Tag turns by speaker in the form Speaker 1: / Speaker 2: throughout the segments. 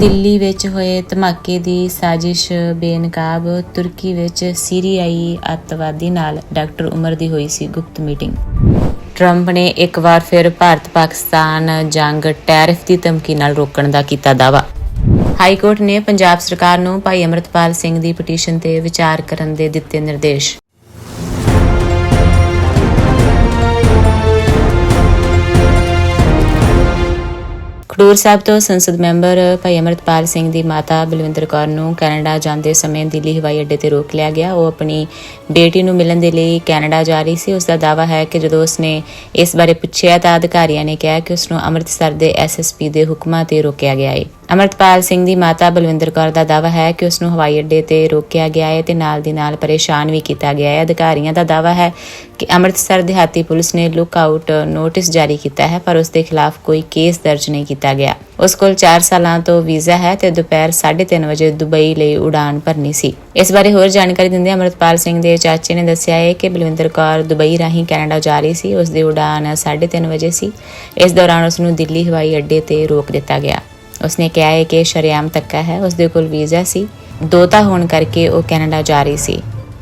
Speaker 1: ਦਿੱਲੀ ਵਿੱਚ ਹੋਏ ਧਮਾਕੇ ਦੀ ਸਾਜ਼ਿਸ਼ ਬੇਨਕਾਬ, ਤੁਰਕੀ ਵਿੱਚ ਸੀਰੀਆਈ ਅੱਤਵਾਦੀ ਨਾਲ ਡਾਕਟਰ ਉਮਰ ਦੀ ਹੋਈ ਸੀ ਗੁਪਤ ਮੀਟਿੰਗ। ਟਰੰਪ ਨੇ ਇੱਕ ਵਾਰ ਫਿਰ ਭਾਰਤ ਪਾਕਿਸਤਾਨ ਜੰਗ ਟੈਰਿਫ ਦੀ ਧਮਕੀ ਨਾਲ ਰੋਕਣ ਦਾ ਕੀਤਾ ਦਾਅਵਾ। ਹਾਈ ਕੋਰਟ ਨੇ ਪੰਜਾਬ ਸਰਕਾਰ ਨੂੰ ਭਾਈ ਅਮਰਤਪਾਲ ਸਿੰਘ ਦੀ ਪਟੀਸ਼ਨ ਤੇ ਵਿਚਾਰ ਕਰਨ ਦੇ ਦਿੱਤੇ ਨਿਰਦੇਸ਼। ਖਡੂਰ ਸਾਹਿਬ ਤੋਂ ਸੰਸਦ ਮੈਂਬਰ ਭਾਈ ਅਮਰਤਪਾਲ ਸਿੰਘ ਦੀ ਮਾਤਾ ਬਲਵਿੰਦਰ ਕੌਰ ਨੂੰ ਕੈਨੇਡਾ ਜਾਂਦੇ ਸਮੇਂ ਦਿੱਲੀ ਹਵਾਈ ਅੱਡੇ ਤੇ ਰੋਕ ਲਿਆ ਗਿਆ। ਉਹ ਆਪਣੀ ਬੇਟੀ ਨੂੰ ਮਿਲਣ ਦੇ ਲਈ ਕੈਨੇਡਾ ਜਾ ਰਹੀ ਸੀ। ਉਸ ਦਾ ਦਾਅਵਾ ਹੈ ਕਿ ਜਦੋਂ ਉਸਨੇ ਇਸ ਬਾਰੇ ਪੁੱਛਿਆ ਤਾਂ ਅਧਿਕਾਰੀਆਂ ਨੇ ਕਿਹਾ ਕਿ ਉਸ ਨੂੰ ਅੰਮ੍ਰਿਤਸਰ ਦੇ ਐਸਐਸਪੀ ਦੇ ਹੁਕਮਾਂ ਤੇ ਰੋਕਿਆ ਗਿਆ ਹੈ ਅਮਰਤਪਾਲ ਸਿੰਘ ਦੀ ਮਾਤਾ ਬਲਵਿੰਦਰ ਕੌਰ ਦਾ ਦਾਅਵਾ ਹੈ ਕਿ ਉਸ ਨੂੰ ਹਵਾਈ ਅੱਡੇ ਤੇ ਰੋਕਿਆ ਗਿਆ ਹੈ ਤੇ ਨਾਲ ਦੀ ਨਾਲ ਪਰੇਸ਼ਾਨ ਵੀ ਕੀਤਾ ਗਿਆ ਹੈ ਅਧਿਕਾਰੀਆਂ ਦਾ ਦਾਅਵਾ ਹੈ ਕਿ ਅੰਮ੍ਰਿਤਸਰ ਦਿਹਾਤੀ ਪੁਲਿਸ ਨੇ ਲੁੱਕ ਆਊਟ ਨੋਟਿਸ ਜਾਰੀ ਕੀਤਾ ਹੈ, ਪਰ ਉਸ ਦੇ ਖਿਲਾਫ ਕੋਈ ਕੇਸ ਦਰਜ ਨਹੀਂ ਕੀਤਾ ਗਿਆ। ਉਸ ਕੋਲ 4 ਸਾਲਾਂ ਤੋਂ ਵੀਜ਼ਾ ਹੈ ਤੇ ਦੁਪਹਿਰ 3:30 ਵਜੇ ਦੁਬਈ ਲਈ ਉਡਾਨ ਭਰਨੀ ਸੀ। ਇਸ ਬਾਰੇ ਹੋਰ ਜਾਣਕਾਰੀ ਦਿੰਦੇ ਅਮਰਤਪਾਲ ਸਿੰਘ ਦੇ ਚਾਚੇ ਨੇ ਦੱਸਿਆ ਹੈ ਕਿ ਬਲਵਿੰਦਰ ਕੌਰ ਦੁਬਈ ਰਾਹੀਂ ਕੈਨੇਡਾ ਜਾ ਰਹੀ ਸੀ। ਉਸ ਦੀ ਉਡਾਨ 3:30 ਵਜੇ ਸੀ। ਇਸ ਦੌਰਾਨ ਉਸ ਨੂੰ ਦਿੱਲੀ ਹਵਾਈ ਅੱਡੇ ਤੇ ਰੋਕ ਦਿੱਤਾ ਗਿਆ। ਉਸਨੇ ਕਿਹਾ ਹੈ ਕਿ ਸ਼ਰੇਆਮ ਤੱਕਾ ਹੈ ਉਸ ਦੇ ਕੋਲ ਵੀਜ਼ਾ ਸੀ। ਦੋਤਾ ਹੋਣ ਕਰਕੇ ਉਹ ਕੈਨੇਡਾ ਜਾ ਰਹੀ ਸੀ।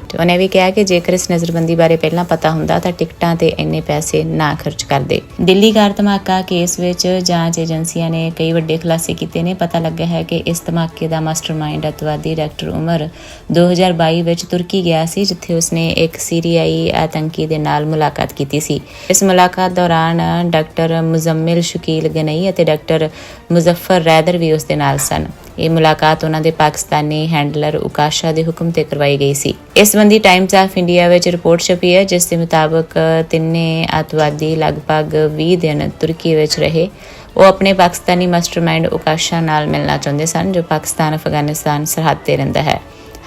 Speaker 1: ਤੇ ਉਹਨੇ ਵੀ ਕਿਹਾ ਕਿ ਜੇਕਰ ਇਸ ਨਜ਼ਰਬੰਦੀ ਬਾਰੇ ਪਹਿਲਾਂ ਪਤਾ ਹੁੰਦਾ ਤਾਂ ਟਿਕਟਾਂ ਤੇ ਇੰਨੇ ਪੈਸੇ ਨਾ ਖਰਚ ਕਰਦੇ। ਦਿੱਲੀ ਕਾਰ ਧਮਾਕਾ ਕੇਸ ਵਿੱਚ ਜਾਂਚ ਏਜੰਸੀਆਂ ਨੇ ਕਈ ਵੱਡੇ ਖੁਲਾਸੇ ਕੀਤੇ ਨੇ। ਪਤਾ ਲੱਗਾ ਹੈ ਕਿ ਇਸ ਧਮਾਕੇ ਦਾ ਮਾਸਟਰਮਾਈਂਡ ਅਤਵਾਦੀ ਡਾਕਟਰ ਉਮਰ 2022 ਵਿੱਚ ਤੁਰਕੀ ਗਿਆ ਸੀ, ਜਿੱਥੇ ਉਸਨੇ ਇੱਕ ਸੀਰੀਆਈ ਆਤੰਕੀ ਦੇ ਨਾਲ ਮੁਲਾਕਾਤ ਕੀਤੀ ਸੀ। ਇਸ ਮੁਲਾਕਾਤ ਦੌਰਾਨ ਡਾਕਟਰ ਮੁਜ਼ੰਮਿਲ ਸ਼ਕੀਲ ਗਨਈ ਅਤੇ ਡਾਕਟਰ ਮੁਜ਼ੱਫਰ ਰੈਦਰ ਵੀ ਉਸ ਦੇ ਨਾਲ ਸਨ। ਇਹ ਮੁਲਾਕਾਤ ਉਹਨਾਂ ਦੇ ਪਾਕਿਸਤਾਨੀ ਹੈਂਡਲਰ ਉਕਾਸ਼ਾ ਦੇ ਹੁਕਮ ਤੇ ਕਰਵਾਈ ਗਈ ਸੀ। ਇਸ ਸੰਬੰਧੀ ਟਾਈਮਸ ਆਫ ਇੰਡੀਆ ਵਿੱਚ ਰਿਪੋਰਟ ਛਪੀ ਹੈ, ਜਿਸ ਦੇ ਮੁਤਾਬਕ ਤਿੰਨੇ ਅੱਤਵਾਦੀ ਲਗਭਗ 20 ਦਿਨ ਤੁਰਕੀ ਵਿੱਚ ਰਹੇ। ਉਹ ਆਪਣੇ ਪਾਕਿਸਤਾਨੀ ਮਾਸਟਰਮਾਈਂਡ ਉਕਾਸ਼ਾ ਨਾਲ ਮਿਲਣਾ ਚਾਹੁੰਦੇ ਸਨ, ਜੋ ਪਾਕਿਸਤਾਨ, ਅਫਗਾਨਿਸਤਾਨ ਸਰਹੱਦ ਤੇ ਰਹਿੰਦਾ ਹੈ।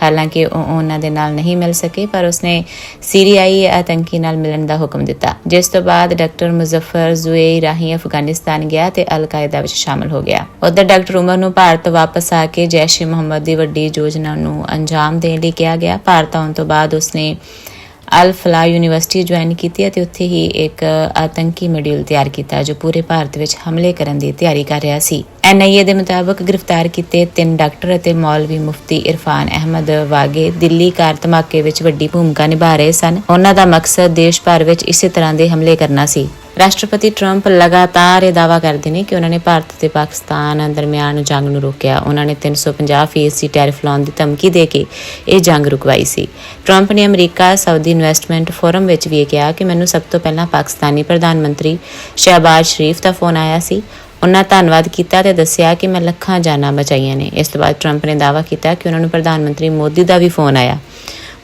Speaker 1: ਹਾਲਾਂਕਿ ਉਹ ਉਹਨਾਂ ਦੇ ਨਾਲ ਨਹੀਂ ਮਿਲ ਸਕੇ, ਪਰ ਉਸਨੇ ਸੀਰੀਆਈ ਆਤੰਕੀ ਨਾਲ ਮਿਲਣ ਦਾ ਹੁਕਮ ਦਿੱਤਾ। ਜਿਸ ਤੋਂ ਬਾਅਦ ਡਾਕਟਰ ਮੁਜ਼ੱਫਰ ਜ਼ੁਏਈ ਰਾਹੀਂ ਅਫਗਾਨਿਸਤਾਨ ਗਿਆ ਤੇ ਅਲ-ਕਾਇਦਾ ਵਿੱਚ ਸ਼ਾਮਲ ਹੋ ਗਿਆ। ਉਧਰ ਡਾਕਟਰ ਉਮਰ ਨੂੰ ਭਾਰਤ ਵਾਪਸ ਆ ਕੇ ਜੈਸ਼-ਏ-ਮੁਹੰਮਦ ਦੀ ਵੱਡੀ ਯੋਜਨਾ ਨੂੰ ਅੰਜਾਮ ਦੇਣ ਲਈ ਕਿਹਾ ਗਿਆ। ਭਾਰਤ ਆਉਣ ਤੋਂ ਬਾਅਦ ਉਸਨੇ ਅਲ ਫਲਾ ਯੂਨੀਵਰਸਿਟੀ ਜੁਆਇਨ ਕੀਤੀ ਅਤੇ ਉੱਥੇ ਹੀ ਇੱਕ ਆਤੰਕੀ ਮੋਡਿਊਲ ਤਿਆਰ ਕੀਤਾ ਜੋ ਪੂਰੇ ਭਾਰਤ ਵਿੱਚ ਹਮਲੇ ਕਰਨ ਦੀ ਤਿਆਰੀ ਕਰ ਰਿਹਾ ਸੀ। ਐਨਆਈਏ ਦੇ ਮੁਤਾਬਕ ਗ੍ਰਿਫਤਾਰ ਕੀਤੇ ਤਿੰਨ ਡਾਕਟਰ ਅਤੇ ਮੌਲਵੀ ਮੁਫਤੀ ਇਰਫਾਨ ਅਹਿਮਦ ਵਾਗੇ ਦਿੱਲੀ ਕਾਰ ਧਮਾਕੇ ਵਿੱਚ ਵੱਡੀ ਭੂਮਿਕਾ ਨਿਭਾ ਰਹੇ ਸਨ। ਉਹਨਾਂ ਦਾ ਮਕਸਦ ਦੇਸ਼ ਭਰ ਵਿੱਚ ਇਸੇ ਤਰ੍ਹਾਂ ਦੇ ਹਮਲੇ ਕਰਨਾ ਸੀ। ਰਾਸ਼ਟਰਪਤੀ ਟਰੰਪ ਲਗਾਤਾਰ ਇਹ ਦਾਅਵਾ ਕਰਦੇ ਨੇ ਕਿ ਉਹਨਾਂ ਨੇ ਭਾਰਤ ਤੇ ਪਾਕਿਸਤਾਨ ਦਰਮਿਆਨ ਜੰਗ ਨੂੰ ਰੋਕਿਆ। ਉਹਨਾਂ ਨੇ 350 ਫੀਸਦੀ ਟੈਰਿਫ ਲਾਉਣ ਦੀ ਧਮਕੀ ਦੇ ਕੇ ਇਹ ਜੰਗ ਰੁਕਵਾਈ ਸੀ। ਟਰੰਪ ਨੇ ਅਮਰੀਕਾ ਸਾਊਦੀ ਇਨਵੈਸਟਮੈਂਟ ਫੋਰਮ ਵਿੱਚ ਵੀ ਇਹ ਕਿਹਾ ਕਿ ਮੈਨੂੰ ਸਭ ਤੋਂ ਪਹਿਲਾਂ ਪਾਕਿਸਤਾਨੀ ਪ੍ਰਧਾਨ ਮੰਤਰੀ ਸ਼ਹਿਬਾਜ਼ ਸ਼ਰੀਫ ਦਾ ਫੋਨ ਆਇਆ ਸੀ। ਉਹਨਾਂ ਧੰਨਵਾਦ ਕੀਤਾ ਤੇ ਦੱਸਿਆ ਕਿ ਮੈਂ ਲੱਖਾਂ ਜਾਨਾਂ ਬਚਾਈਆਂ ਨੇ। ਇਸ ਤੋਂ ਬਾਅਦ ਟਰੰਪ ਨੇ ਦਾਅਵਾ ਕੀਤਾ ਕਿ ਉਹਨਾਂ ਨੂੰ ਪ੍ਰਧਾਨ ਮੰਤਰੀ ਮੋਦੀ ਦਾ ਵੀ ਫੋਨ ਆਇਆ।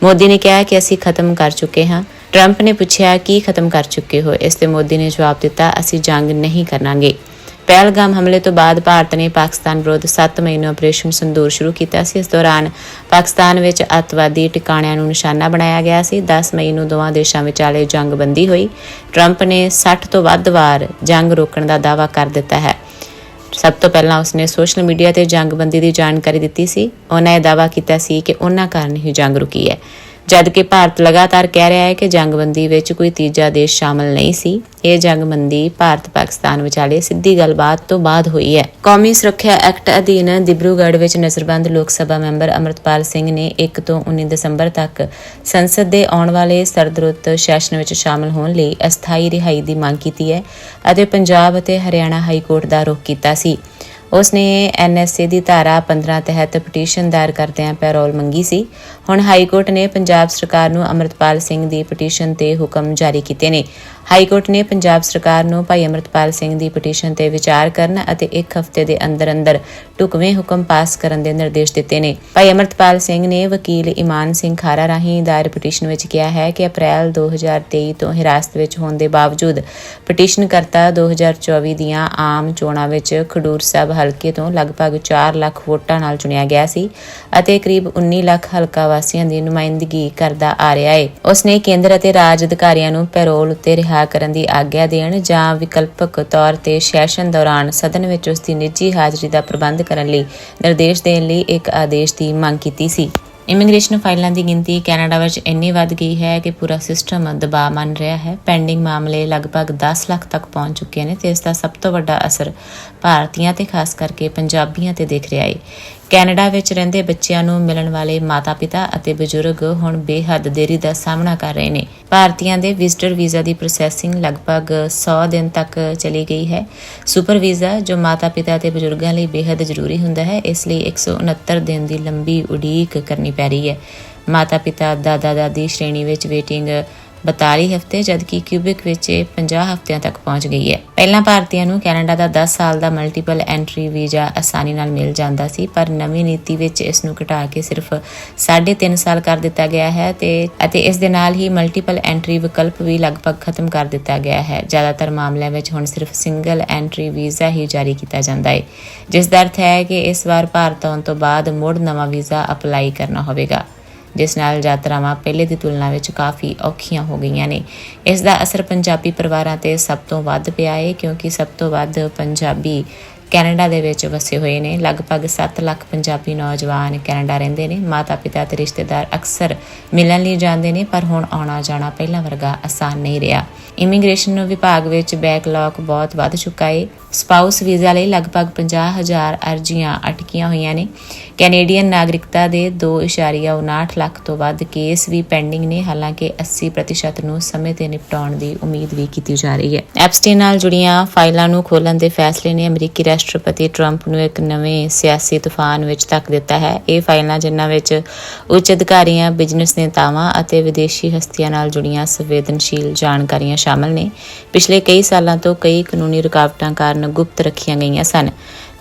Speaker 1: ਮੋਦੀ ਨੇ ਕਿਹਾ ਕਿ ਅਸੀਂ ਖਤਮ ਕਰ ਚੁੱਕੇ ਹਾਂ। ਟਰੰਪ ਨੇ ਪੁੱਛਿਆ ਕੀ ਖਤਮ ਕਰ ਚੁੱਕੇ ਹੋ, ਇਸ ਤੇ ਮੋਦੀ ਨੇ ਜਵਾਬ ਦਿੱਤਾ, ਅਸੀਂ ਜੰਗ ਨਹੀਂ ਕਰਾਂਗੇ ਪਹਿਲਗਾਮ ਹਮਲੇ ਤੋਂ ਬਾਅਦ ਭਾਰਤ ਨੇ ਪਾਕਿਸਤਾਨ ਵਿਰੁੱਧ 7 ਮਈ ਨੂੰ ਆਪਰੇਸ਼ਨ ਸੰਦੂਰ ਸ਼ੁਰੂ ਕੀਤਾ ਸੀ। ਇਸ ਦੌਰਾਨ ਪਾਕਿਸਤਾਨ ਵਿੱਚ ਅੱਤਵਾਦੀ ਟਿਕਾਣਿਆਂ ਨੂੰ ਨਿਸ਼ਾਨਾ ਬਣਾਇਆ ਗਿਆ ਸੀ। 10 ਮਈ ਨੂੰ ਦੋਵਾਂ ਦੇਸ਼ਾਂ ਵਿਚਾਲੇ ਜੰਗਬੰਦੀ ਹੋਈ। ਟਰੰਪ ਨੇ 60 ਤੋਂ ਵੱਧ ਵਾਰ ਜੰਗ ਰੋਕਣ ਦਾ ਦਾਅਵਾ ਕਰ ਦਿੱਤਾ ਹੈ। ਸਭ ਤੋਂ ਪਹਿਲਾਂ ਉਸਨੇ ਸੋਸ਼ਲ ਮੀਡੀਆ ਤੇ ਜੰਗਬੰਦੀ ਦੀ ਜਾਣਕਾਰੀ ਦਿੱਤੀ ਸੀ। ਉਹਨਾਂ ਇਹ ਦਾਅਵਾ ਕੀਤਾ ਸੀ ਕਿ ਉਹਨਾਂ ਕਾਰਨ ਹੀ ਜੰਗ ਰੁਕੀ ਹੈ। ਜਦ ਕਿ ਭਾਰਤ ਲਗਾਤਾਰ ਕਹਿ ਰਿਹਾ ਹੈ ਕਿ ਜੰਗਬੰਦੀ ਵਿੱਚ ਕੋਈ ਤੀਜਾ ਦੇਸ਼ ਸ਼ਾਮਲ ਨਹੀਂ ਸੀ। ਇਹ ਜੰਗਬੰਦੀ ਭਾਰਤ ਪਾਕਿਸਤਾਨ ਵਿਚਾਲੇ ਸਿੱਧੀ ਗੱਲਬਾਤ ਤੋਂ ਬਾਅਦ ਹੋਈ ਹੈ। ਕੌਮੀ ਸੁਰੱਖਿਆ ਐਕਟ ਅਧੀਨ ਦਿਬਰੂਗੜ੍ਹ ਵਿੱਚ ਨਜ਼ਰਬੰਦ ਲੋਕ ਸਭਾ ਮੈਂਬਰ ਅਮਰਤਪਾਲ ਸਿੰਘ ਨੇ 1 ਤੋਂ 19 ਦਸੰਬਰ ਤੱਕ ਸੰਸਦ ਦੇ ਆਉਣ ਵਾਲੇ ਸਰਦਰੁੱਤ ਸੈਸ਼ਨ ਵਿੱਚ ਸ਼ਾਮਲ ਹੋਣ ਲਈ ਅਸਥਾਈ ਰਿਹਾਈ ਦੀ ਮੰਗ ਕੀਤੀ ਹੈ ਅਤੇ ਪੰਜਾਬ ਅਤੇ ਹਰਿਆਣਾ ਹਾਈ ਕੋਰਟ ਦਾ ਰੁਖ ਕੀਤਾ ਸੀ। ਉਸ ਨੇ ਐਨਐਸਏ ਦੀ ਧਾਰਾ 15 ਤਹਿਤ ਪਟੀਸ਼ਨ ਦਾਇਰ ਕਰਦਿਆਂ ਪੈਰੋਲ ਮੰਗੀ ਸੀ। ਹੁਣ ਹਾਈ ਕੋਰਟ ਨੇ ਪੰਜਾਬ ਸਰਕਾਰ ਨੂੰ ਅਮਰਤਪਾਲ ਸਿੰਘ ਦੀ ਪਟੀਸ਼ਨ ਤੇ ਹੁਕਮ ਜਾਰੀ ਕੀਤੇ ਨੇ। ਹਾਈ ਕੋਰਟ ਨੇ ਪੰਜਾਬ ਸਰਕਾਰ ਨੂੰ ਭਾਈ ਅਮਰਤਪਾਲ ਸਿੰਘ ਦੀ ਪਟੀਸ਼ਨ ਤੇ ਵਿਚਾਰ ਕਰਨ ਅਤੇ ਇੱਕ ਹਫ਼ਤੇ ਦੇ ਅੰਦਰ ਅੰਦਰ ਢੁਕਵੇਂ ਹੁਕਮ ਪਾਸ ਕਰਨ ਦੇ ਨਿਰਦੇਸ਼ ਦਿੱਤੇ ਨੇ। ਭਾਈ ਅਮਰਤਪਾਲ ਸਿੰਘ ਨੇ ਵਕੀਲ ਇਮਾਨ ਸਿੰਘ ਖਾਰਾ ਰਾਹੀਂ ਦਾਇਰ ਪਟੀਸ਼ਨ ਵਿੱਚ ਕਿਹਾ ਹੈ ਕਿ ਅਪ੍ਰੈਲ 2023 ਤੋਂ ਹਿਰਾਸਤ ਵਿੱਚ ਹੋਣ ਦੇ ਬਾਵਜੂਦ ਪਟੀਸ਼ਨ ਪਟੀਸ਼ਨਕਰਤਾ 2024 ਦੀਆਂ ਆਮ ਚੋਣਾਂ ਵਿੱਚ ਖਡੂਰ ਸਾਹਿਬ ਹਲਕੇ ਤੋਂ ਲਗਭਗ 4 ਲੱਖ ਵੋਟਾਂ ਨਾਲ ਚੁਣਿਆ ਗਿਆ ਸੀ ਅਤੇ ਕਰੀਬ 19 ਲੱਖ ਹਲਕਾ ਵਾਸੀਆਂ ਦੀ ਨੁਮਾਇੰਦਗੀ ਕਰਦਾ ਆ ਰਿਹਾ ਹੈ ਉਸਨੇ ਕੇਂਦਰ ਅਤੇ ਰਾਜ ਅਧਿਕਾਰੀਆਂ ਨੂੰ ਪੈਰੋਲ ਉੱਤੇ ਰਿਹਾ ਕਰਨ ਦੀ ਆਗਿਆ ਦੇਣ ਜਾਂ ਵਿਕਲਪਕ ਤੌਰ ਤੇ ਸੈਸ਼ਨ ਦੌਰਾਨ ਸਦਨ ਵਿੱਚ ਉਸ ਦੀ ਨਿੱਜੀ ਹਾਜ਼ਰੀ ਦਾ ਪ੍ਰਬੰਧ ਕਰਨ ਲਈ ਨਿਰਦੇਸ਼ ਦੇਣ ਲਈ ਇੱਕ ਆਦੇਸ਼ ਦੀ ਮੰਗ ਕੀਤੀ ਸੀ। ਇਮੀਗ੍ਰੇਸ਼ਨ ਫਾਈਲਾਂ ਦੀ ਗਿਣਤੀ ਕੈਨੇਡਾ ਵਿੱਚ ਇੰਨੀ ਵੱਧ ਗਈ ਹੈ ਕਿ ਪੂਰਾ ਸਿਸਟਮ ਦਬਾਅ ਮੰਨ ਰਿਹਾ ਹੈ। ਪੈਂਡਿੰਗ ਮਾਮਲੇ ਲਗਭਗ 10 ਲੱਖ ਤੱਕ ਪਹੁੰਚ ਚੁੱਕੇ ਨੇ ਤੇ ਇਸ ਦਾ ਸਭ ਤੋਂ ਵੱਡਾ ਅਸਰ ਭਾਰਤੀਆਂ ਤੇ ਖਾਸ ਕਰਕੇ ਪੰਜਾਬੀਆਂ ਤੇ ਦਿਖ ਰਿਹਾ ਹੈ ਕੈਨੇਡਾ ਵਿੱਚ ਰਹਿੰਦੇ ਬੱਚਿਆਂ ਨੂੰ ਮਿਲਣ ਵਾਲੇ ਮਾਤਾ-ਪਿਤਾ ਅਤੇ ਬਜ਼ੁਰਗ ਹੁਣ ਬੇਹੱਦ ਦੇਰੀ ਦਾ ਸਾਹਮਣਾ ਕਰ ਰਹੇ ਨੇ। ਭਾਰਤੀਆਂ ਦੇ ਵਿਜ਼ਟਰ ਵੀਜ਼ਾ ਦੀ ਪ੍ਰੋਸੈਸਿੰਗ ਲਗਭਗ 100 ਦਿਨ ਤੱਕ ਚਲੀ ਗਈ ਹੈ। ਸੁਪਰ ਵੀਜ਼ਾ, ਜੋ ਮਾਤਾ-ਪਿਤਾ ਅਤੇ ਬਜ਼ੁਰਗਾਂ ਲਈ ਬੇਹੱਦ ਜ਼ਰੂਰੀ ਹੁੰਦਾ ਹੈ, ਇਸ ਲਈ 169 ਦਿਨ ਦੀ ਲੰਬੀ ਉਡੀਕ ਕਰਨੀ ਪੈ ਰਹੀ ਹੈ। ਮਾਤਾ-ਪਿਤਾ, ਦਾਦਾ-ਦਾਦੀ ਸ਼੍ਰੇਣੀ ਵਿੱਚ ਵੇਟਿੰਗ 42 ਹਫ਼ਤੇ, ਜਦਕਿ ਕਿਊਬਿਕ ਵਿੱਚ ਇਹ 50 ਹਫ਼ਤਿਆਂ ਤੱਕ ਪਹੁੰਚ ਗਈ ਹੈ। ਪਹਿਲਾਂ ਭਾਰਤੀਆਂ ਨੂੰ ਕੈਨੇਡਾ ਦਾ 10 ਸਾਲ ਦਾ ਮਲਟੀਪਲ ਐਂਟਰੀ ਵੀਜ਼ਾ ਆਸਾਨੀ ਨਾਲ ਮਿਲ ਜਾਂਦਾ ਸੀ, ਪਰ ਨਵੀਂ ਨੀਤੀ ਵਿੱਚ ਇਸ ਨੂੰ ਘਟਾ ਕੇ ਸਿਰਫ 3.5 ਸਾਲ ਕਰ ਦਿੱਤਾ ਗਿਆ ਹੈ ਤੇ, ਅਤੇ ਇਸ ਦੇ ਨਾਲ ਹੀ ਮਲਟੀਪਲ ਐਂਟਰੀ ਵਿਕਲਪ ਵੀ ਲਗਭਗ ਖਤਮ ਕਰ ਦਿੱਤਾ ਗਿਆ ਹੈ। ਜ਼ਿਆਦਾਤਰ ਮਾਮਲਿਆਂ ਵਿੱਚ ਹੁਣ ਸਿਰਫ ਸਿੰਗਲ ਐਂਟਰੀ ਵੀਜ਼ਾ ਹੀ ਜਾਰੀ ਕੀਤਾ ਜਾਂਦਾ ਹੈ, ਜਿਸ ਦਾ ਅਰਥ ਹੈ ਕਿ ਇਸ ਵਾਰ ਭਾਰਤ ਆਉਣ ਤੋਂ ਬਾਅਦ ਮੁੜ ਨਵਾਂ ਵੀਜ਼ਾ ਅਪਲਾਈ ਕਰਨਾ ਹੋਵੇਗਾ। ਜਿਸ ਨਾਲ ਯਾਤਰਾਵਾਂ ਪਹਿਲੇ ਦੀ ਤੁਲਨਾ ਵਿੱਚ ਕਾਫੀ ਔਖੀਆਂ ਹੋ ਗਈਆਂ ਨੇ। ਇਸ ਦਾ ਅਸਰ ਪੰਜਾਬੀ ਪਰਿਵਾਰਾਂ ਤੇ ਸਭ ਤੋਂ ਵੱਧ ਪਿਆ ਹੈ ਕਿਉਂਕਿ ਸਭ ਤੋਂ ਵੱਧ ਪੰਜਾਬੀ ਕੈਨੇਡਾ ਦੇ ਵਿੱਚ ਵਸੇ ਹੋਏ ਨੇ। ਲਗਭਗ 7 ਲੱਖ ਪੰਜਾਬੀ ਨੌਜਵਾਨ ਕੈਨੇਡਾ ਰਹਿੰਦੇ ਨੇ। ਮਾਤਾ-ਪਿਤਾ ਤੇ ਰਿਸ਼ਤੇਦਾਰ ਅਕਸਰ ਮਿਲਣ ਲਈ ਜਾਂਦੇ ਨੇ, ਪਰ ਹੁਣ ਆਉਣਾ ਜਾਣਾ ਪਹਿਲਾਂ ਵਰਗਾ ਆਸਾਨ ਨਹੀਂ ਰਿਹਾ। ਇਮੀਗ੍ਰੇਸ਼ਨ ਵਿਭਾਗ ਵਿੱਚ ਬੈਕਲੌਗ ਬਹੁਤ ਵੱਧ ਚੁੱਕਾ ਹੈ ਸਪਾਊਸ ਵੀਜ਼ਾ ਲਈ ਲਗਭਗ 50000 ਅਰਜ਼ੀਆਂ ਅਟਕੀਆਂ ਹੋਈਆਂ ਨੇ। ਕੈਨੇਡੀਅਨ ਨਾਗਰਿਕਤਾ ਦੇ 2.59 ਲੱਖ ਤੋਂ ਵੱਧ ਕੇਸ ਵੀ ਪੈਂਡਿੰਗ ਨੇ, ਹਾਲਾਂਕਿ 80% ਨੂੰ ਸਮੇਂ ਤੇ ਨਿਪਟਾਉਣ ਦੀ ਉਮੀਦ ਵੀ ਕੀਤੀ ਜਾ ਰਹੀ ਹੈ। ਐਪਸਟੀਨ ਨਾਲ ਜੁੜੀਆਂ ਫਾਈਲਾਂ ਨੂੰ ਖੋਲਣ ਦੇ ਫੈਸਲੇ ਨੇ ਅਮਰੀਕੀ ਰਾਸ਼ਟਰਪਤੀ ਟਰੰਪ ਨੂੰ ਇੱਕ ਨਵੇਂ ਸਿਆਸੀ ਤੂਫਾਨ ਵਿੱਚ ਧੱਕ ਦਿੱਤਾ ਹੈ। ਇਹ ਫਾਈਲਾਂ ਜਿਨ੍ਹਾਂ ਵਿੱਚ ਉੱਚ ਅਧਿਕਾਰੀਆਂ, ਬਿਜ਼ਨਸ ਨੇਤਾਵਾਂ ਅਤੇ ਵਿਦੇਸ਼ੀ ਹਸਤੀਆਂ ਨਾਲ ਜੁੜੀਆਂ ਸੰਵੇਦਨਸ਼ੀਲ ਜਾਣਕਾਰੀਆਂ ਸ਼ਾਮਲ ਨੇ। ਪਿਛਲੇ ਕਈ ਸਾਲਾਂ ਤੋਂ ਕਈ ਕਾਨੂੰਨੀ ਰੁਕਾਵਟਾਂ ਕਾਰਨ ਗੁਪਤ ਰੱਖੀਆਂ ਗਈਆਂ ਸਨ।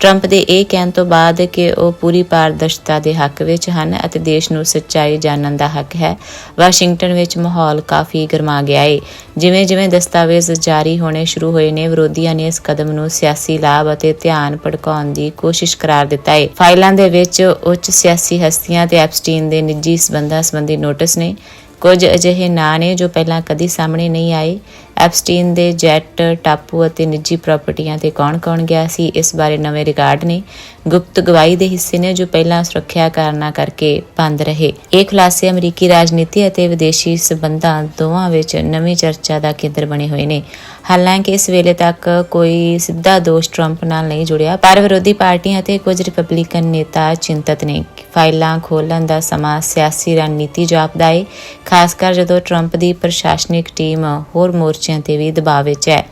Speaker 1: ਟਰੰਪ ਦੇ ਇਹ ਕਹਿਣ ਤੋਂ ਬਾਅਦ ਕਿ ਉਹ ਪੂਰੀ ਪਾਰਦਰਸ਼ਤਾ ਦੇ ਹੱਕ ਵਿੱਚ ਹਨ ਅਤੇ ਦੇਸ਼ ਨੂੰ ਸੱਚਾਈ ਜਾਣਨ ਦਾ ਹੱਕ ਹੈ। ਵਾਸ਼ਿੰਗਟਨ ਵਿੱਚ ਮਾਹੌਲ ਕਾਫੀ ਗਰਮਾ ਗਿਆ ਹੈ ਜਿਵੇਂ-ਜਿਵੇਂ ਦਸਤਾਵੇਜ਼ ਜਾਰੀ ਹੋਣੇ ਸ਼ੁਰੂ ਹੋਏ ਨੇ, ਵਿਰੋਧੀਆਂ ਨੇ ਇਸ ਕਦਮ ਨੂੰ ਸਿਆਸੀ ਲਾਭ ਅਤੇ ਧਿਆਨ ਭੜਕਾਉਣ ਦੀ ਕੋਸ਼ਿਸ਼ ਕਰਾਰ ਦਿੱਤਾ ਹੈ ਫਾਈਲਾਂ ਦੇ ਵਿੱਚ ਉੱਚ ਸਿਆਸੀ ਹਸਤੀਆਂ ਤੇ ਐਪਸਟੀਨ ਦੇ ਨਿੱਜੀ ਸਬੰਧਾਂ ਸੰਬੰਧੀ ਨੋਟਿਸ ਨੇ। ਕੁਝ ਅਜਿਹੇ ਨਾਂ ਨੇ ਜੋ ਪਹਿਲਾਂ ਕਦੀ ਸਾਹਮਣੇ ਨਹੀਂ ਆਏ। ਐਪਸਟੀਨ ਦੇ ਜੈਟ, ਟਾਪੂ ਅਤੇ ਨਿੱਜੀ ਪ੍ਰਾਪਰਟੀਆਂ ਤੇ ਕੌਣ-ਕੌਣ ਗਿਆ ਸੀ, ਇਸ ਬਾਰੇ ਨਵੇਂ ਰਿਕਾਰਡ ਨੇ। ਗੁਪਤ ਗਵਾਹੀ ਦੇ ਹਿੱਸੇ ਨੇ ਜੋ ਪਹਿਲਾਂ ਸੁਰੱਖਿਆ ਕਾਰਨਾਂ ਕਰਕੇ ਬੰਦ ਰਹੇ। ਇਹ ਖੁਲਾਸੇ ਅਮਰੀਕੀ ਰਾਜਨੀਤੀ ਅਤੇ ਵਿਦੇਸ਼ੀ ਸਬੰਧਾਂ ਦੋਵਾਂ ਵਿੱਚ ਨਵੀਂ ਚਰਚਾ ਦਾ ਕੇਂਦਰ ਬਣੇ ਹੋਏ ਨੇ। ਹਾਲਾਂਕਿ ਇਸ ਵੇਲੇ ਤੱਕ ਕੋਈ ਸਿੱਧਾ ਦੋਸ਼ ਟਰੰਪ ਨਾਲ ਨਹੀਂ ਜੁੜਿਆ, ਪਰ ਵਿਰੋਧੀ ਪਾਰਟੀਆਂ ਅਤੇ ਕੁਝ ਰਿਪਬਲਿਕਨ ਨੇਤਾ ਚਿੰਤਤ ਨੇ। ਫਾਈਲਾਂ ਖੋਲਣ ਦਾ ਸਮਾਂ ਸਿਆਸੀ ਰਣਨੀਤੀ ਜਾਪਦਾ ਹੈ ਖਾਸ ਕਰ ਜਦੋਂ ਟਰੰਪ ਦੀ ਪ੍ਰਸ਼ਾਸਨਿਕ ਟੀਮ ਹੋਰ ਮੋਰਚਿਆਂ ਤੇ ਵੀ ਦਬਾਅ ਵਿੱਚ ਹੈ।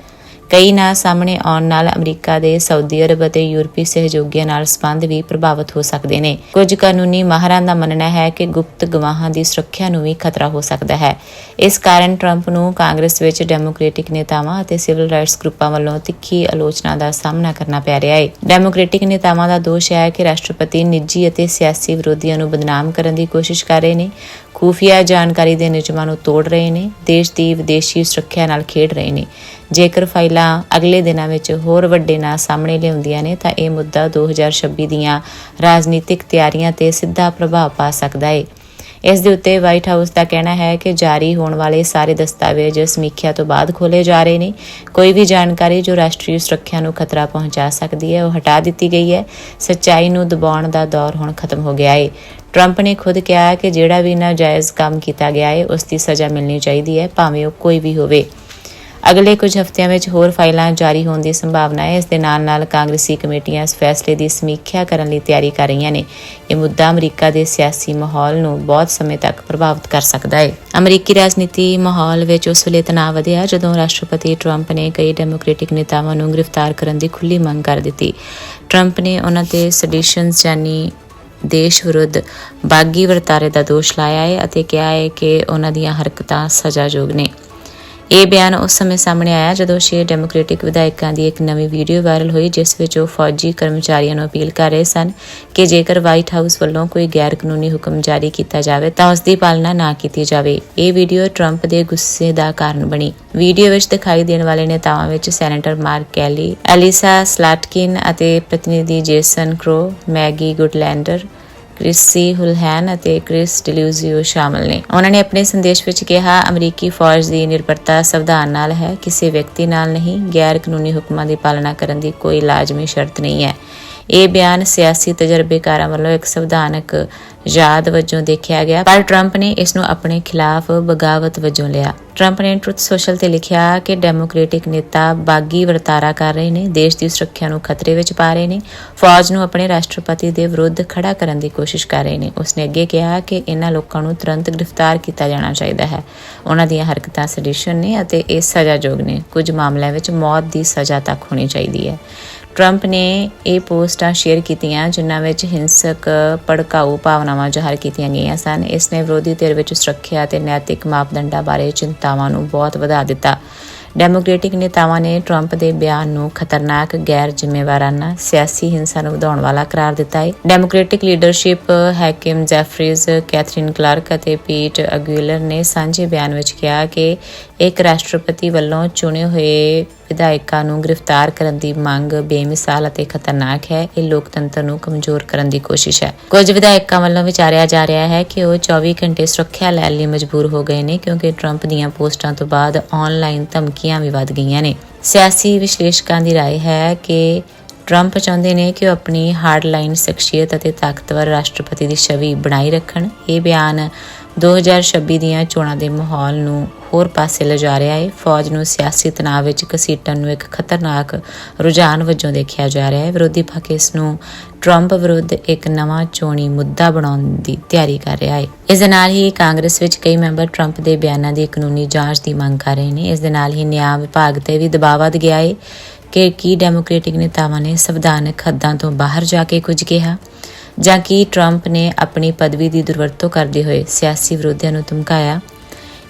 Speaker 1: ਕਈ ਨਾ ਸਾਹਮਣੇ ਆਉਣ ਨਾਲ ਅਮਰੀਕਾ ਦੇ ਸਾਊਦੀ ਅਰਬ ਅਤੇ ਯੂਰਪੀ ਸਹਿਯੋਗੀਆਂ ਨਾਲ ਸੰਬੰਧ ਵੀ ਪ੍ਰਭਾਵਿਤ ਹੋ ਸਕਦੇ ਨੇ। ਕੁਝ ਕਾਨੂੰਨੀ ਮਾਹਰਾਂ ਦਾ ਮੰਨਣਾ ਹੈ ਕਿ ਗੁਪਤ ਗਵਾਹਾਂ ਦੀ ਸੁਰੱਖਿਆ ਨੂੰ ਵੀ ਖਤਰਾ ਹੋ ਸਕਦਾ ਹੈ। ਇਸ ਕਾਰਨ ਟਰੰਪ ਨੂੰ ਕਾਂਗਰਸ ਵਿੱਚ ਡੈਮੋਕ੍ਰੈਟਿਕ ਨੇਤਾਵਾਂ ਅਤੇ ਸਿਵਲ ਰਾਈਟਸ ਗਰੁੱਪਾਂ ਵੱਲੋਂ ਤਿੱਖੀ ਆਲੋਚਨਾ ਦਾ ਸਾਹਮਣਾ ਕਰਨਾ ਪੈ ਰਿਹਾ ਹੈ। ਡੈਮੋਕ੍ਰੈਟਿਕ ਨੇਤਾਵਾਂ ਦਾ ਦੋਸ਼ ਹੈ ਕਿ ਰਾਸ਼ਟਰਪਤੀ ਨਿੱਜੀ ਅਤੇ ਸਿਆਸੀ ਵਿਰੋਧੀਆਂ ਨੂੰ ਬਦਨਾਮ ਕਰਨ ਦੀ ਕੋਸ਼ਿਸ਼ ਕਰ ਰਹੇ ਨੇ। ਖੂਫੀਆ ਜਾਣਕਾਰੀ ਦੇ ਨਿਯਮਾਂ ਨੂੰ ਤੋੜ ਰਹੇ ਨੇ, ਦੇਸ਼ ਦੀ ਵਿਦੇਸ਼ੀ ਸੁਰੱਖਿਆ ਨਾਲ ਖੇਡ ਰਹੇ ਨੇ। ਜੇਕਰ ਫਾਈਲਾਂ ਅਗਲੇ ਦਿਨਾਂ ਵਿੱਚ ਹੋਰ ਵੱਡੇ ਨਾਂ ਸਾਹਮਣੇ ਲਿਆਉਂਦੀਆਂ ਨੇ, ਤਾਂ ਇਹ ਮੁੱਦਾ 2026 ਦੀਆਂ ਰਾਜਨੀਤਿਕ ਤਿਆਰੀਆਂ ਤੇ ਸਿੱਧਾ ਪ੍ਰਭਾਵ ਪਾ ਸਕਦਾ ਹੈ ਇਸ ਦੇ ਉੱਤੇ ਵਾਈਟ ਹਾਊਸ ਦਾ ਕਹਿਣਾ ਹੈ ਕਿ ਜਾਰੀ ਹੋਣ ਵਾਲੇ ਸਾਰੇ ਦਸਤਾਵੇਜ਼ ਸਮੀਖਿਆ ਤੋਂ ਬਾਅਦ ਖੋਲੇ ਜਾ ਰਹੇ ਨੇ। ਕੋਈ ਵੀ ਜਾਣਕਾਰੀ ਜੋ ਰਾਸ਼ਟਰੀ ਸੁਰੱਖਿਆ ਨੂੰ ਖਤਰਾ ਪਹੁੰਚਾ ਸਕਦੀ ਹੈ, ਉਹ ਹਟਾ ਦਿੱਤੀ ਗਈ ਹੈ। ਸੱਚਾਈ ਨੂੰ ਦਬਾਉਣ ਦਾ ਦੌਰ ਹੁਣ ਖਤਮ ਹੋ ਗਿਆ ਹੈ ਟਰੰਪ ਨੇ ਖੁਦ ਕਿਹਾ ਕਿ ਜਿਹੜਾ ਵੀ ਨਾਜਾਇਜ਼ ਕੰਮ ਕੀਤਾ ਗਿਆ ਹੈ ਉਸ ਦੀ ਸਜ਼ਾ ਮਿਲਣੀ ਚਾਹੀਦੀ ਹੈ, ਭਾਵੇਂ ਉਹ ਕੋਈ ਵੀ ਹੋਵੇ। ਅਗਲੇ ਕੁਝ ਹਫ਼ਤਿਆਂ ਵਿੱਚ ਹੋਰ ਫਾਈਲਾਂ ਜਾਰੀ ਹੋਣ ਦੀ ਸੰਭਾਵਨਾ ਹੈ। ਇਸ ਦੇ ਨਾਲ-ਨਾਲ ਕਾਂਗਰਸੀ ਕਮੇਟੀਆਂ ਇਸ ਫੈਸਲੇ ਦੀ ਸਮੀਖਿਆ ਕਰਨ ਲਈ ਤਿਆਰੀ ਕਰ ਰਹੀਆਂ ਨੇ। ਇਹ ਮੁੱਦਾ ਅਮਰੀਕਾ ਦੇ ਸਿਆਸੀ ਮਾਹੌਲ ਨੂੰ ਬਹੁਤ ਸਮੇਂ ਤੱਕ ਪ੍ਰਭਾਵਿਤ ਕਰ ਸਕਦਾ ਹੈ। ਅਮਰੀਕੀ ਰਾਜਨੀਤੀ ਮਾਹੌਲ ਵਿੱਚ ਉਸ ਵੇਲੇ ਤਣਾਅ ਵਧਿਆ, ਜਦੋਂ ਰਾਸ਼ਟਰਪਤੀ ਟਰੰਪ ਨੇ ਕਈ ਡੈਮੋਕ੍ਰੈਟਿਕ ਨੇਤਾਵਾਂ ਨੂੰ ਗ੍ਰਿਫਤਾਰ ਕਰਨ ਦੀ ਖੁੱਲੀ ਮੰਗ ਕਰ ਦਿੱਤੀ। ਟਰੰਪ ਨੇ ਉਹਨਾਂ ਤੇ ਸੈਡੀਸ਼ਨਸ ਯਾਨੀ ਦੇਸ਼ ਵਿਰੁੱਧ ਬਾਗੀ ਵਰਤਾਰੇ ਦਾ ਦੋਸ਼ ਲਾਇਆ ਹੈ ਅਤੇ ਕਿਹਾ ਹੈ ਕਿ ਉਹਨਾਂ ਦੀਆਂ ਹਰਕਤਾਂ ਸਜ਼ਾਯੋਗ ਨੇ। ਇਹ ਬਿਆਨ ਉਸ ਸਮੇਂ ਸਾਹਮਣੇ ਆਇਆ ਜਦੋਂ ਛੇ ਡੈਮੋਕ੍ਰੈਟਿਕ ਵਿਧਾਇਕਾਂ ਦੀ ਇੱਕ ਨਵੀਂ ਵੀਡੀਓ ਵਾਇਰਲ ਹੋਈ, ਜਿਸ ਵਿੱਚ ਉਹ ਫੌਜੀ ਕਰਮਚਾਰੀਆਂ ਨੂੰ ਅਪੀਲ ਕਰ ਰਹੇ ਸਨ ਕਿ ਜੇਕਰ ਵਾਈਟ ਹਾਊਸ ਵੱਲੋਂ ਕੋਈ ਗੈਰ ਕਾਨੂੰਨੀ ਹੁਕਮ ਜਾਰੀ ਕੀਤਾ ਜਾਵੇ ਤਾਂ ਉਸ ਦੀ ਪਾਲਣਾ ਨਾ ਕੀਤੀ ਜਾਵੇ। ਇਹ ਵੀਡੀਓ ਟਰੰਪ ਦੇ ਗੁੱਸੇ ਦਾ ਕਾਰਨ ਬਣੀ। ਵੀਡੀਓ ਵਿੱਚ ਦਿਖਾਈ ਦੇਣ ਵਾਲੇ ਨੇਤਾਵਾਂ ਵਿੱਚ senator Mark Kelly Elissa Slotkin ਅਤੇ ਪ੍ਰਤੀਨਿਧੀ ਜੇਸਨ ਕਰੋ ਮੈਗੀ ਗੁਡਲੈਂਡਰ ਕ੍ਰਿਸੀ ਹੁਲਹੈਨ ਅਤੇ ਕ੍ਰਿਸ ਡਿਲੂਜ਼ੀਓ ਸ਼ਾਮਲ ਨੇ। ਉਹਨਾਂ ਨੇ ਆਪਣੇ ਸੰਦੇਸ਼ ਵਿੱਚ ਕਿਹਾ, ਅਮਰੀਕੀ ਫੌਜ ਦੀ ਨਿਰਭਰਤਾ ਸੰਵਿਧਾਨ ਨਾਲ ਹੈ, ਕਿਸੇ ਵਿਅਕਤੀ ਨਾਲ ਨਹੀਂ ਗੈਰ ਕਾਨੂੰਨੀ ਹੁਕਮਾਂ ਦੀ ਪਾਲਣਾ ਕਰਨ ਦੀ ਕੋਈ ਲਾਜ਼ਮੀ ਸ਼ਰਤ ਨਹੀਂ ਹੈ। ਇਹ ਬਿਆਨ ਸਿਆਸੀ ਤਜਰਬੇਕਾਰਾਂ ਵੱਲੋਂ ਇੱਕ ਸੰਵਿਧਾਨਕ ਯਾਦ ਵਜੋਂ ਦੇਖਿਆ ਗਿਆ, ਪਰ ਟਰੰਪ ਨੇ ਇਸ ਨੂੰ ਆਪਣੇ ਖਿਲਾਫ ਬਗਾਵਤ ਵਜੋਂ ਲਿਆ। ਟਰੰਪ ਨੇ ਟਰੁੱਥ ਸੋਸ਼ਲ ਤੇ ਲਿਖਿਆ ਕਿ ਡੈਮੋਕ੍ਰੈਟਿਕ ਨੇਤਾ ਬਾਗੀ ਵਰਤਾਰਾ ਕਰ ਰਹੇ ਨੇ, ਦੇਸ਼ ਦੀ ਸੁਰੱਖਿਆ ਨੂੰ ਖਤਰੇ ਵਿੱਚ ਪਾ ਰਹੇ ਨੇ, ਫੌਜ ਨੂੰ ਆਪਣੇ ਰਾਸ਼ਟਰਪਤੀ ਦੇ ਵਿਰੁੱਧ ਖੜਾ ਕਰਨ ਦੀ ਕੋਸ਼ਿਸ਼ ਕਰ ਰਹੇ ਨੇ। ਉਸਨੇ ਅੱਗੇ ਕਿਹਾ ਕਿ ਇਹਨਾਂ ਲੋਕਾਂ ਨੂੰ ਤੁਰੰਤ ਗ੍ਰਿਫਤਾਰ ਕੀਤਾ ਜਾਣਾ ਚਾਹੀਦਾ ਹੈ। ਉਹਨਾਂ ਦੀਆਂ ਹਰਕਤਾਂ ਸੈਡੀਸ਼ਨ ਨੇ ਅਤੇ ਇਹ ਸਜ਼ਾਯੋਗ ਨੇ। ਕੁਝ ਮਾਮਲਿਆਂ ਵਿੱਚ ਮੌਤ ਦੀ ਸਜ਼ਾ ਤੱਕ ਹੋਣੀ ਚਾਹੀਦੀ ਹੈ। ਟਰੰਪ ਨੇ ਇਹ ਪੋਸਟਾਂ ਸ਼ੇਅਰ ਕੀਤੀਆਂ, ਜਿਨ੍ਹਾਂ ਵਿੱਚ ਹਿੰਸਕ, ਭੜਕਾਊ ਭਾਵਨਾਵਾਂ ਜ਼ਾਹਰ ਕੀਤੀਆਂ ਗਈਆਂ ਸਨ। ਇਸ ਨੇ ਵਿਰੋਧੀ ਧਿਰ ਵਿੱਚ ਸੁਰੱਖਿਆ ਅਤੇ ਨੈਤਿਕ ਮਾਪਦੰਡਾਂ ਬਾਰੇ ਚਿੰਤਾਵਾਂ ਨੂੰ ਬਹੁਤ ਵਧਾ ਦਿੱਤਾ। ਡੈਮੋਕ੍ਰੈਟਿਕ ਨੇਤਾਵਾਂ ਨੇ ਟਰੰਪ ਦੇ ਬਿਆਨ ਨੂੰ ਖਤਰਨਾਕ, ਗੈਰ ਜ਼ਿੰਮੇਵਾਰਾਨਾ, ਸਿਆਸੀ ਹਿੰਸਾ ਨੂੰ ਵਧਾਉਣ ਵਾਲਾ ਕਰਾਰ ਦਿੱਤਾ ਹੈ। Democratic leadership Hakeem Jeffries Katherine Clark ਅਤੇ ਪੀਟ ਅਗੂਲਰ ਨੇ ਸਾਂਝੇ ਬਿਆਨ ਵਿੱਚ ਕਿਹਾ ਕਿ ਇੱਕ ਰਾਸ਼ਟਰਪਤੀ ਵੱਲੋਂ ਚੁਣੇ ਹੋਏ ਵਿਧਾਇਕਾਂ ਨੂੰ ਗ੍ਰਿਫਤਾਰ ਕਰਨ ਦੀ ਮੰਗ ਬੇਮਿਸਾਲ ਅਤੇ ਖਤਰਨਾਕ ਹੈ ਇਹ ਲੋਕਤੰਤਰ ਨੂੰ ਕਮਜ਼ੋਰ ਕਰਨ ਦੀ ਕੋਸ਼ਿਸ਼ ਹੈ ਕੁਝ ਵਿਧਾਇਕਾਂ ਵੱਲੋਂ ਵਿਚਾਰਿਆ ਜਾ ਰਿਹਾ ਹੈ ਕਿ ਉਹ 24 ਘੰਟੇ ਸੁਰੱਖਿਆ ਲੈਣ ਲਈ ਮਜਬੂਰ ਹੋ ਗਏ ਨੇ ਕਿਉਂਕਿ ਟਰੰਪ ਦੀਆਂ ਪੋਸਟਾਂ ਤੋਂ ਬਾਅਦ ਆਨਲਾਈਨ ਧਮਕੀਆਂ ਵੀ ਵੱਧ ਗਈਆਂ ਨੇ ਸਿਆਸੀ ਵਿਸ਼ਲੇਸ਼ਕਾਂ ਦੀ رائے ਹੈ ਕਿ ਟਰੰਪ ਚਾਹੁੰਦੇ ਨੇ ਕਿ ਉਹ ਆਪਣੀ ਹਾਰਡਲਾਈਨ ਸ਼ਖਸੀਅਤ ਅਤੇ ਤਾਕਤਵਰ ਰਾਸ਼ਟਰਪਤੀ ਦੀ ਛਵੀ ਬਣਾਈ ਰੱਖਣ ਇਹ ਬਿਆਨ 2026 ਦੀਆਂ ਚੋਣਾਂ ਦੇ ਮਾਹੌਲ ਨੂੰ ਹੋਰ ਪਾਸੇ ਲਿਜਾ ਰਿਹਾ ਹੈ ਫੌਜ ਨੂੰ ਸਿਆਸੀ ਤਣਾਅ ਵਿੱਚ ਘਸੀਟਣ ਨੂੰ ਇੱਕ ਖਤਰਨਾਕ ਰੁਝਾਨ ਵਜੋਂ ਦੇਖਿਆ ਜਾ ਰਿਹਾ ਹੈ ਵਿਰੋਧੀ ਪੱਖ ਇਸ ਨੂੰ ਟਰੰਪ ਵਿਰੁੱਧ ਇੱਕ ਨਵਾਂ ਚੋਣੀ ਮੁੱਦਾ ਬਣਾਉਣ ਦੀ ਤਿਆਰੀ ਕਰ ਰਿਹਾ ਹੈ ਇਸ ਦੇ ਨਾਲ ਹੀ ਕਾਂਗਰਸ ਵਿੱਚ ਕਈ ਮੈਂਬਰ ਟਰੰਪ ਦੇ ਬਿਆਨਾਂ ਦੀ ਕਾਨੂੰਨੀ ਜਾਂਚ ਦੀ ਮੰਗ ਕਰ ਰਹੇ ਨੇ। ਇਸ ਦੇ ਨਾਲ ਹੀ ਨਿਆਂ ਵਿਭਾਗ ਤੇ ਵੀ ਦਬਾਅ ਵਧ ਗਿਆ ਹੈ ਕਿ ਕੀ ਡੈਮੋਕ੍ਰੈਟਿਕ ਨੇਤਾਵਾਂ ਨੇ ਸੰਵਿਧਾਨਕ ਹੱਦਾਂ ਤੋਂ ਬਾਹਰ ਜਾ ਕੇ ਕੁਝ ਕਿਹਾ। ਜਾਂ ਕਿ ਟਰੰਪ ਨੇ ਆਪਣੀ ਪਦਵੀ ਦੀ ਦੁਰਵਰਤੋਂ ਕਰਦੇ ਹੋਏ ਸਿਆਸੀ ਵਿਰੋਧੀਆਂ ਨੂੰ ਧਮਕਾਇਆ?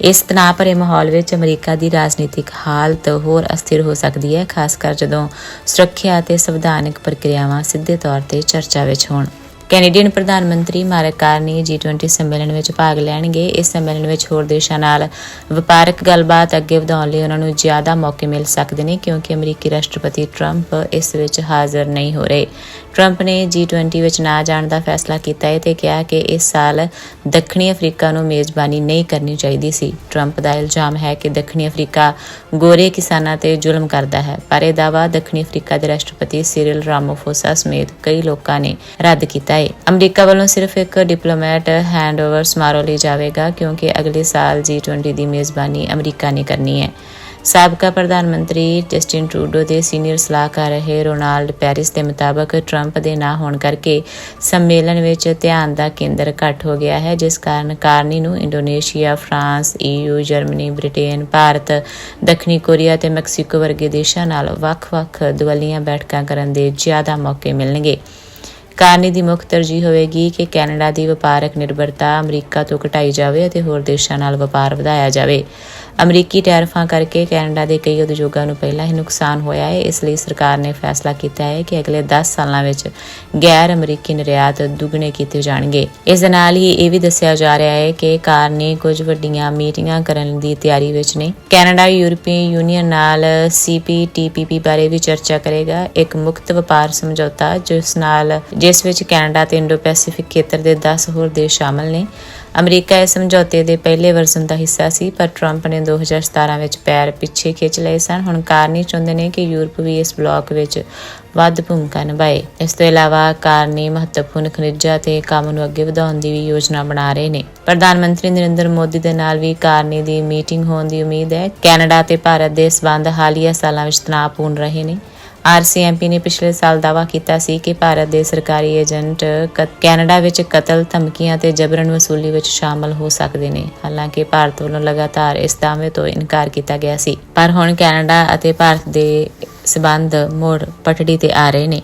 Speaker 1: ਇਸ ਤਣਾਅ ਭਰੇ ਮਾਹੌਲ ਵਿੱਚ ਅਮਰੀਕਾ ਦੀ ਰਾਜਨੀਤਿਕ ਹਾਲਤ ਹੋਰ ਅਸਥਿਰ ਹੋ ਸਕਦੀ ਹੈ, ਖਾਸ ਕਰ ਜਦੋਂ ਸੁਰੱਖਿਆ ਅਤੇ ਸੰਵਿਧਾਨਕ ਪ੍ਰਕਿਰਿਆਵਾਂ ਸਿੱਧੇ ਤੌਰ ਤੇ ਚਰਚਾ ਵਿੱਚ ਹੋਣ। ਕੈਨੇਡੀਅਨ ਪ੍ਰਧਾਨ ਮੰਤਰੀ ਮਾਰਕ ਕਾਰਨੀ G20 ਸੰਮੇਲਨ ਵਿੱਚ ਭਾਗ ਲੈਣਗੇ। ਇਸ ਸੰਮੇਲਨ ਵਿੱਚ ਹੋਰ ਦੇਸ਼ਾਂ ਨਾਲ ਵਪਾਰਕ ਗੱਲਬਾਤ ਅੱਗੇ ਵਧਾਉਣ ਲਈ ਉਹਨਾਂ ਨੂੰ ਜ਼ਿਆਦਾ ਮੌਕੇ ਮਿਲ ਸਕਦੇ ਨੇ, ਕਿਉਂਕਿ ਅਮਰੀਕੀ ਰਾਸ਼ਟਰਪਤੀ ਟਰੰਪ ਇਸ ਵਿੱਚ ਹਾਜ਼ਰ ਨਹੀਂ ਹੋ ਰਹੇ। ਟਰੰਪ ਨੇ G20 ਵਿੱਚ ਨਾ ਜਾਣ ਦਾ ਫੈਸਲਾ ਕੀਤਾ ਹੈ ਤੇ ਕਿਹਾ ਕਿ ਇਸ ਸਾਲ ਦੱਖਣੀ ਅਫਰੀਕਾ ਨੂੰ ਮੇਜ਼ਬਾਨੀ ਨਹੀਂ ਕਰਨੀ ਚਾਹੀਦੀ ਸੀ। ਟਰੰਪ ਦਾ ਇਲਜ਼ਾਮ ਹੈ ਕਿ ਦੱਖਣੀ ਅਫਰੀਕਾ ਗੋਰੇ ਕਿਸਾਨਾਂ ਤੇ ਜ਼ੁਲਮ ਕਰਦਾ ਹੈ, ਪਰ ਇਹ ਦਾਅਵਾ ਦੱਖਣੀ ਅਫਰੀਕਾ ਦੇ ਰਾਸ਼ਟਰਪਤੀ ਸਿਰਿਲ ਰਾਮੋਫੋਸਾ ਸਮੇਤ ਕਈ ਲੋਕਾਂ ਨੇ ਰੱਦ ਕੀਤਾ ਹੈ। ਅਮਰੀਕਾ ਵੱਲੋਂ ਸਿਰਫ ਇੱਕ ਡਿਪਲੋਮੈਟ ਹੈਂਡਓਵਰ ਸਮਾਰੋਹ ਲਈ ਜਾਵੇਗਾ ਕਿਉਂਕਿ ਅਗਲੇ ਸਾਲ G20 ਦੀ ਮੇਜ਼ਬਾਨੀ ਅਮਰੀਕਾ ਨੇ ਕਰਨੀ ਹੈ। ਸਾਬਕਾ ਪ੍ਰਧਾਨ ਮੰਤਰੀ ਜਸਟਿਨ ਟਰੂਡੋ ਦੇ ਸੀਨੀਅਰ ਸਲਾਹਕਾਰ ਰਹੇ ਰੋਨਾਲਡ ਪੈਰਿਸ ਦੇ ਮੁਤਾਬਕ ਟਰੰਪ ਦੇ ਨਾ ਹੋਣ ਕਰਕੇ ਸੰਮੇਲਨ ਵਿੱਚ ਧਿਆਨ ਦਾ ਕੇਂਦਰ ਘੱਟ ਹੋ ਗਿਆ ਹੈ, ਜਿਸ ਕਾਰਨ ਕਾਰਨੀ ਨੂੰ Indonesia, France EU Germany, Britain, Bharat, ਦੱਖਣੀ ਕੋਰੀਆ ਤੇ ਮੈਕਸੀਕੋ ਵਰਗੇ ਦੇਸ਼ਾਂ ਨਾਲ ਵੱਖ-ਵੱਖ ਦੁਵੱਲੀਆਂ ਬੈਠਕਾਂ ਕਰਨ ਦੇ ਜ਼ਿਆਦਾ ਮੌਕੇ ਮਿਲਣਗੇ। ਕਾਰਨੀ ਦੀ ਮੁੱਖ ਤਰਜੀਹ ਹੋਵੇਗੀ ਕਿ ਕੈਨੇਡਾ ਦੀ ਵਪਾਰਕ ਨਿਰਭਰਤਾ ਅਮਰੀਕਾ ਤੋਂ ਘਟਾਈ ਜਾਵੇ ਅਤੇ ਹੋਰ ਦੇਸ਼ਾਂ ਨਾਲ ਵਪਾਰ ਵਧਾਇਆ ਜਾਵੇ। ਅਮਰੀਕੀ ਟੈਰਿਫਾਂ ਕਰਕੇ ਕੈਨੇਡਾ ਦੇ ਕਈ ਉਦਯੋਗਾਂ ਨੂੰ ਪਹਿਲਾਂ ਹੀ ਨੁਕਸਾਨ ਹੋਇਆ ਹੈ। ਇਸ ਲਈ ਸਰਕਾਰ ਨੇ ਫੈਸਲਾ ਕੀਤਾ ਹੈ ਕਿ ਅਗਲੇ 10 ਸਾਲਾਂ ਵਿੱਚ ਗੈਰ ਅਮਰੀਕੀ ਨਿਰਯਾਤ ਦੁੱਗਣੇ ਕੀਤੇ ਜਾਣਗੇ। ਇਸ ਦੇ ਨਾਲ ਹੀ ਇਹ ਵੀ ਦੱਸਿਆ ਜਾ ਰਿਹਾ ਹੈ ਕਿ ਕਾਰਨੀ ਕੁਝ ਵੱਡੀਆਂ ਮੀਟਿੰਗਾਂ ਕਰਨ ਦੀ ਤਿਆਰੀ ਵਿੱਚ ਨੇ। ਕੈਨੇਡਾ, ਯੂਰਪੀ ਯੂਨੀਅਨ ਨਾਲ ਸੀਪੀਟੀਪੀਪੀ ਬਾਰੇ ਵੀ ਚਰਚਾ ਕਰੇਗਾ। ਇੱਕ ਮੁਕਤ ਵਪਾਰ ਸਮਝੌਤਾ, ਜਿਸ ਨਾਲ ਜਿਸ ਵਿੱਚ ਕੈਨੇਡਾ ਤੇ ਇੰਡੋ ਪੈਸੀਫਿਕ ਖੇਤਰ ਦੇ 10 ਹੋਰ ਦੇਸ਼ ਸ਼ਾਮਲ ਨੇ। ਅਮਰੀਕਾ ਇਸ ਸਮਝੌਤੇ ਦੇ ਪਹਿਲੇ ਵਰਜ਼ਨ ਦਾ ਹਿੱਸਾ ਸੀ, ਪਰ ਟਰੰਪ ਨੇ 2017 ਵਿੱਚ ਪੈਰ ਪਿੱਛੇ ਖਿੱਚ ਲਏ ਸਨ। ਹੁਣ ਕਾਰਨੀ ਚਾਹੁੰਦੇ ਨੇ ਕਿ ਯੂਰਪ ਵੀ ਇਸ ਬਲਾਕ ਵਿੱਚ ਵੱਧ ਭੂਮਿਕਾ ਨਿਭਾਏ। ਇਸ ਤੋਂ ਇਲਾਵਾ ਕਾਰਨੀ ਮਹੱਤਵਪੂਰਨ ਖਣਿਜਾਂ ਤੇ ਕੰਮ ਨੂੰ ਅੱਗੇ ਵਧਾਉਣ ਦੀ ਵੀ ਯੋਜਨਾ ਬਣਾ ਰਹੇ ਨੇ। ਪ੍ਰਧਾਨ ਮੰਤਰੀ ਨਰਿੰਦਰ ਮੋਦੀ ਦੇ ਨਾਲ ਵੀ ਕਾਰਨੀ ਦੀ ਮੀਟਿੰਗ ਹੋਣ ਦੀ ਉਮੀਦ ਹੈ। ਕੈਨੇਡਾ ਤੇ ਭਾਰਤ ਦੇ ਸਬੰਧ ਹਾਲੀਆ ਸਾਲਾਂ ਵਿੱਚ ਤਣਾਅਪੂਰਨ ਰਹੇ ਨੇ। ਆਰਸੀਐਮਪੀ ਨੇ ਪਿਛਲੇ ਸਾਲ ਦਾਅਵਾ ਕੀਤਾ ਸੀ ਕਿ ਭਾਰਤ ਦੇ ਸਰਕਾਰੀ ਏਜੰਟ ਕ- ਕੈਨੇਡਾ ਵਿੱਚ ਕਤਲ ਧਮਕੀਆਂ ਤੇ ਜਬਰਨ ਵਸੂਲੀ ਵਿੱਚ ਸ਼ਾਮਲ ਹੋ ਸਕਦੇ ਨੇ। ਹਾਲਾਂਕਿ ਭਾਰਤ ਵੱਲੋਂ ਲਗਾਤਾਰ ਇਸ ਦਾਅਵੇ ਤੋਂ ਇਨਕਾਰ ਕੀਤਾ ਗਿਆ ਸੀ। ਪਰ ਹੁਣ ਕੈਨੇਡਾ ਅਤੇ ਭਾਰਤ ਦੇ ਸਬੰਧ ਮੋੜ ਪਟੜੀ ਤੇ ਆ ਰਹੇ ਨੇ।